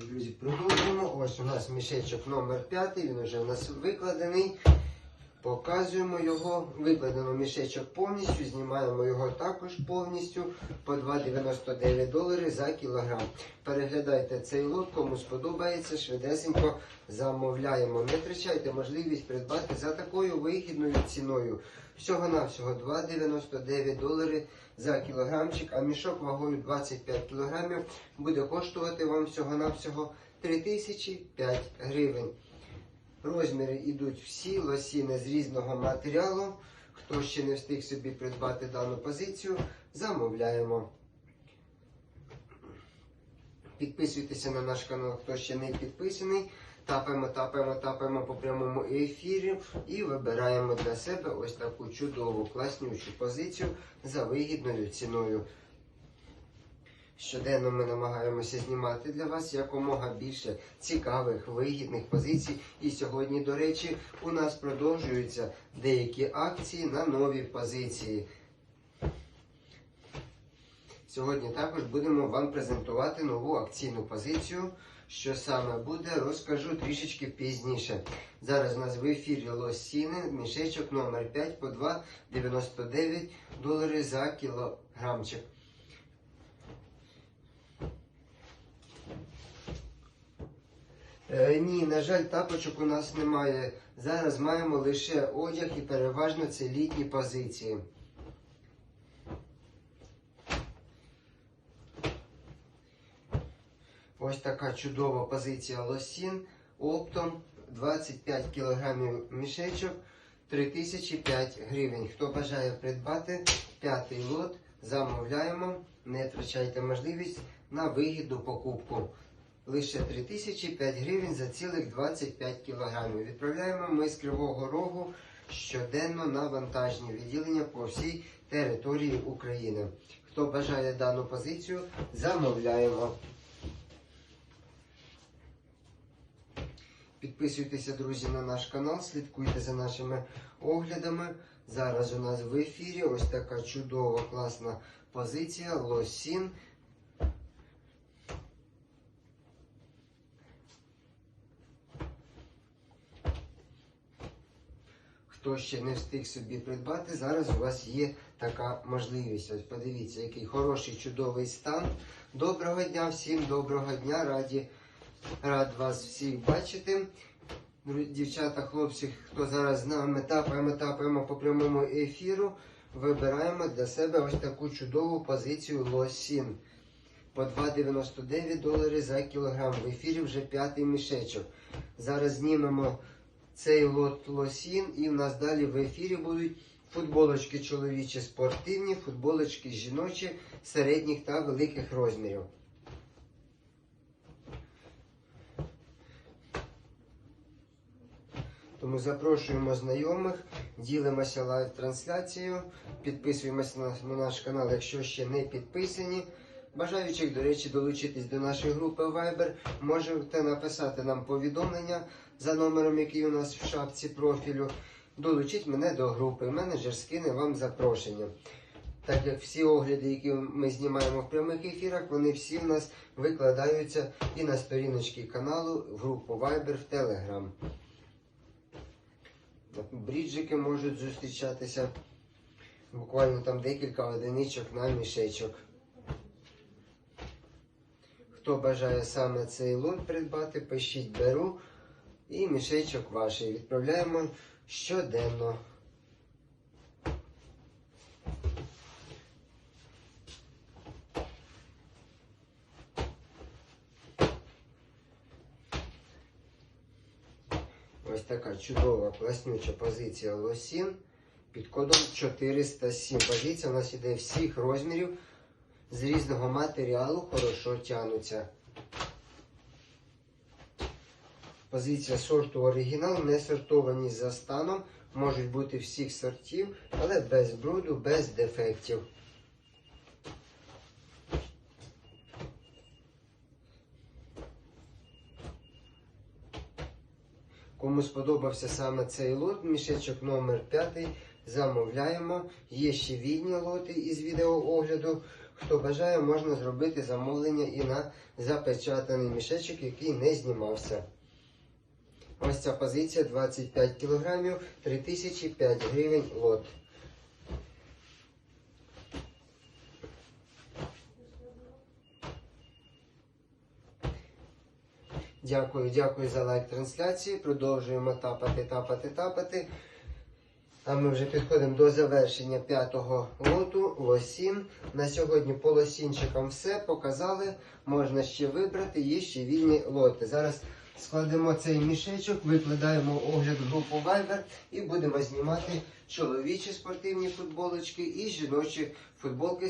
Друзі, продовжуємо. Ось у нас мішечок номер 5, він вже у нас викладений. Показуємо його. Викладено мішечок повністю, знімаємо його також повністю по 2,99 долари за кілограм. Переглядайте цей лот, кому сподобається, швидесенько замовляємо. Не втрачайте можливість придбати за такою вигідною ціною. Всього-навсього 2,99 долари за кілограмчик, а мішок вагою 25 кілограмів буде коштувати вам всього-навсього 3005 гривень. Розміри йдуть всі, лосіни з різного матеріалу. Хто ще не встиг собі придбати дану позицію, замовляємо. Підписуйтеся на наш канал, хто ще не підписаний. Тапаємо, тапаємо, тапаємо по прямому ефірі і вибираємо для себе ось таку чудову, класнючу позицію за вигідною ціною. Щоденно ми намагаємося знімати для вас якомога більше цікавих, вигідних позицій. І сьогодні, до речі, у нас продовжуються деякі акції на нові позиції. Сьогодні також будемо вам презентувати нову акційну позицію. Що саме буде, розкажу трішечки пізніше. Зараз у нас в ефірі лосіни, мішечок номер 5 по 2,99 долари за кілограмчик. Е, ні, на жаль, тапочок у нас немає. Зараз маємо лише одяг і переважно це літні позиції. Ось така чудова позиція лосін. Оптом 25 кг мішечок 3005 гривень. Хто бажає придбати п'ятий лот, замовляємо. Не втрачайте можливість на вигідну покупку. Лише 3005 гривень за цілих 25 кілограмів. Відправляємо ми з Кривого Рогу щоденно на вантажні відділення по всій території України. Хто бажає дану позицію, замовляємо. Підписуйтеся, друзі, на наш канал, слідкуйте за нашими оглядами. Зараз у нас в ефірі ось така чудова, класна позиція лосін. Хто ще не встиг собі придбати, зараз у вас є така можливість. Ось подивіться, який хороший, чудовий стан. Доброго дня, всім доброго дня, раді, рад вас всіх бачити. Дівчата, хлопці, хто зараз з нами тапаємо, тапаємо по прямому ефіру, вибираємо для себе ось таку чудову позицію лосін. По 2,99 долари за кілограм. В ефірі вже п'ятий мішечок. Зараз знімемо цей лот лосін, і в нас далі в ефірі будуть футболочки чоловічі спортивні, футболочки жіночі середніх та великих розмірів. Тому запрошуємо знайомих, ділимося лайв-трансляцією, підписуємося на, на наш канал, якщо ще не підписані. Бажаючих, до речі, долучитись до нашої групи Viber, можете написати нам повідомлення за номером, який у нас в шапці профілю. Долучіть мене до групи. Менеджер скине вам запрошення. Так як всі огляди, які ми знімаємо в прямих ефірах, вони всі в нас викладаються і на сторіночки каналу, в групу Viber, в Telegram. Бріджики можуть зустрічатися буквально там декілька одиничок на мішечок. Хто бажає саме цей лот придбати, пишіть беру і мішечок ваш. Відправляємо щоденно. Ось така чудова класнюча позиція лосін під кодом 407. Позиція у нас іде всіх розмірів з різного матеріалу, хорошо тянуться. Позиція сорту оригінал, не сортовані за станом, можуть бути всіх сортів, але без бруду, без дефектів. Кому сподобався саме цей лот, мішечок номер 5, замовляємо. Є ще вільні лоти із відеоогляду. Хто бажає, можна зробити замовлення і на запечатаний мішечок, який не знімався. Ось ця позиція 25 кг, 3005 гривень лот. Дякую, дякую за лайк трансляції. Продовжуємо тапати, тапати, тапати. А ми вже підходимо до завершення п'ятого лоту, лосін. На сьогодні по лосінчикам все показали. Можна ще вибрати, є ще вільні лоти. Зараз складемо цей мішечок, викладаємо огляд групу Viber і будемо знімати чоловічі спортивні футболочки і жіночі футболки.